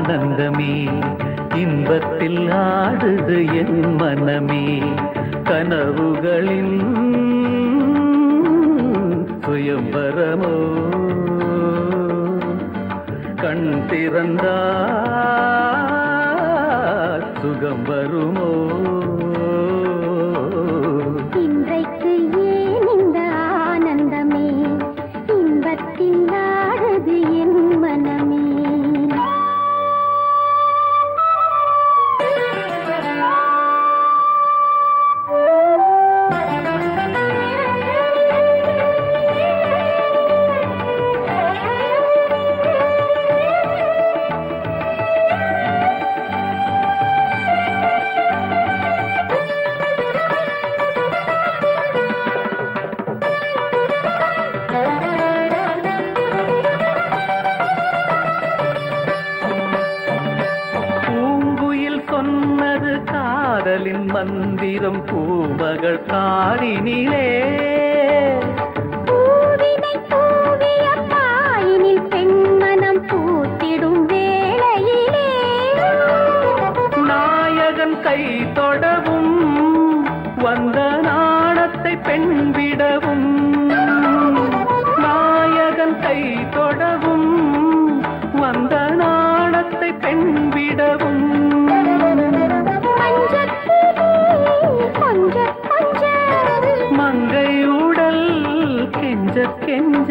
ஆனந்தமே இன்பத்தில் ஆடுது என் மனமே கனவுகளின் சுயம்பரமோ? கண் திறந்தா சுகம் வருமோ? காதலின் மந்திரம் பூமகள் காரினிலே கை தொடவும் வந்த நாணத்தை பெண் விடவும். நாயகன் கை தொடவும் வந்த நாணத்தை பெண் விடவும். கெஞ்ச கெஞ்ச.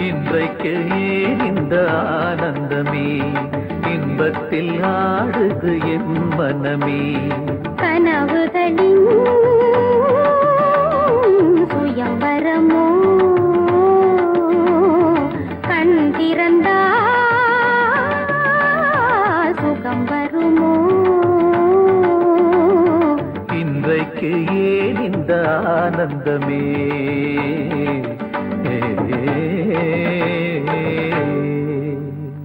இன்றைக்கு இந்த ஆனந்தமே. இன்பத்தில் ஆடுது என் மனமே. கனவுகளின் சுயம்பரமோ? கண் திறந்தா சுகம் வருமோ? இன்றைக்கு ஏன் இந்த ஆனந்தமே? ஏ